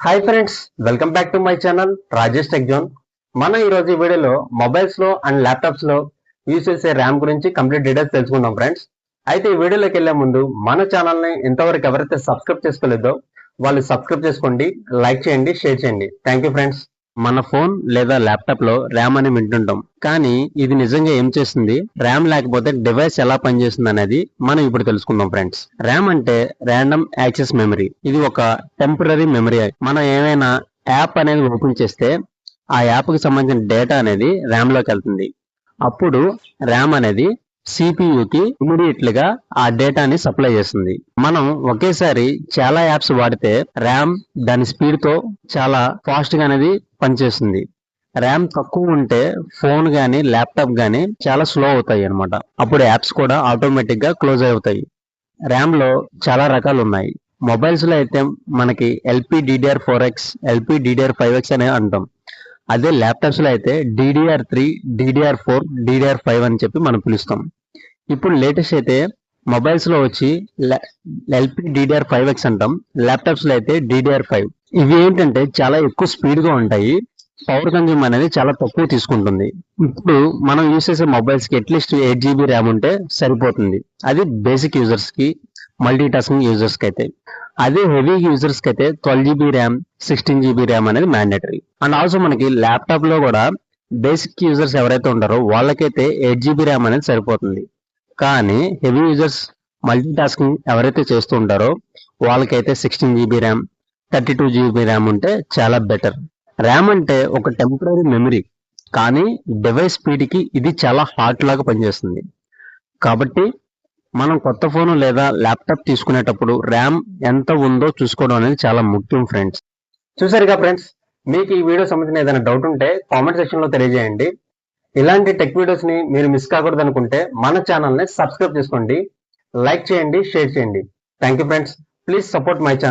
Hi friends welcome back to my channel Rajesh tech zone మనం ఈ రోజు ఈ వీడియోలో మొబైల్స్లో అండ్ ల్యాప్టాప్స్లో యూజ్ చేసే ర్యామ్ గురించి కంప్లీట్ డీటెయిల్స్ తెలుసుకుందాం ఫ్రెండ్స్ అయితే ఈ వీడియోలోకి వెళ్ళే ముందు మన ఛానల్ని ఇంతవరకు ఎవరైతే సబ్స్క్రైబ్ చేసుకోలేదో వాళ్ళు సబ్స్క్రైబ్ చేసుకోండి లైక్ చేయండి షేర్ చేయండి. థ్యాంక్ యూ ఫ్రెండ్స్ మన ఫోన్ లేదా ల్యాప్టాప్లో ర్యామ్ అని వింటుంటాం. కానీ ఇది నిజంగా ఏం చేస్తుంది? ర్యామ్ లేకపోతే డివైస్ ఎలా పనిచేస్తుంది అనేది మనం ఇప్పుడు తెలుసుకుందాం ఫ్రెండ్స్. ర్యామ్ అంటే ర్యాండమ్ యాక్సెస్ మెమరీ. ఇది ఒక టెంపరీ మెమరీ. మనం ఏమైనా యాప్ అనేది ఓపెన్ చేస్తే ఆ యాప్కి సంబంధించిన డేటా అనేది ర్యామ్లోకి వెళ్తుంది. అప్పుడు ర్యామ్ అనేది సిపియుకి ఇమీడియట్గా ఆ డేటాని సప్లై చేస్తుంది. మనం ఒకేసారి చాలా యాప్స్ వాడితే ర్యామ్ దాని స్పీడ్తో చాలా ఫాస్ట్గా అనేది పనిచేస్తుంది. ర్యామ్ తక్కువ ఉంటే ఫోన్ కానీ ల్యాప్టాప్ కానీ చాలా స్లో అవుతాయి అన్నమాట. అప్పుడు యాప్స్ కూడా ఆటోమేటిక్గా క్లోజ్ అవుతాయి. ర్యామ్లో చాలా రకాలు ఉన్నాయి. మొబైల్స్లో అయితే మనకి LP DDR four X LP DDR five X అనే అంటాం. అదే ల్యాప్టాప్స్లో అయితే DDR three DDR four DDR five అని చెప్పి మనం పిలుస్తాం. ఇప్పుడు లేటెస్ట్ అయితే మొబైల్స్లో వచ్చి ఎల్పి డిడిఆర్ ఫైవ్ ఎక్స్ అంటాం. ల్యాప్టాప్స్లో అయితే డిడిఆర్ ఫైవ్ ఇవి ఏంటంటే చాలా ఎక్కువ స్పీడ్గా ఉంటాయి. పవర్ కన్జ్యూమ్ అనేది చాలా తక్కువ తీసుకుంటుంది. ఇప్పుడు మనం యూస్ చేసే మొబైల్స్కి at least eight GB RAM ఉంటే సరిపోతుంది. అది బేసిక్ యూజర్స్కి మల్టీ టాస్కింగ్ అయితే. అదే హెవీ యూజర్స్కి అయితే twelve GB RAM sixteen GB RAM అనేది మ్యాండేటరీ అండ్ ఆల్సో మనకి ల్యాప్టాప్లో కూడా బేసిక్ యూజర్స్ ఎవరైతే ఉంటారో వాళ్ళకైతే ఎయిట్ జీబీ ర్యామ్ అనేది సరిపోతుంది. కానీ హెవీ యూజర్స్ మల్టీ టాస్కింగ్ ఎవరైతే చేస్తూ ఉంటారో వాళ్ళకైతే sixteen GB RAM thirty two GB RAM ఉంటే చాలా బెటర్ ర్యామ్ అంటే ఒక టెంపరీ మెమరీ కానీ డివైస్ స్పీడ్కి ఇది చాలా హార్ట్ లాగా పనిచేస్తుంది. కాబట్టి మనం కొత్త ఫోన్ లేదా ల్యాప్టాప్ తీసుకునేటప్పుడు ర్యామ్ ఎంత ఉందో చూసుకోవడం అనేది చాలా ముఖ్యం ఫ్రెండ్స్ చూసారుగా ఫ్రెండ్స్ మీకు ఈ వీడియో సంబంధించిన ఏదైనా డౌట్ ఉంటే కామెంట్ సెక్షన్లో తెలియజేయండి. ఇలాంటి టెక్ వీడియోస్ని మీరు మిస్ కాకూడదు అనుకుంటే మన ఛానల్ని సబ్స్క్రైబ్ చేసుకోండి. లైక్ చేయండి షేర్ చేయండి. Thank you friends please support my channel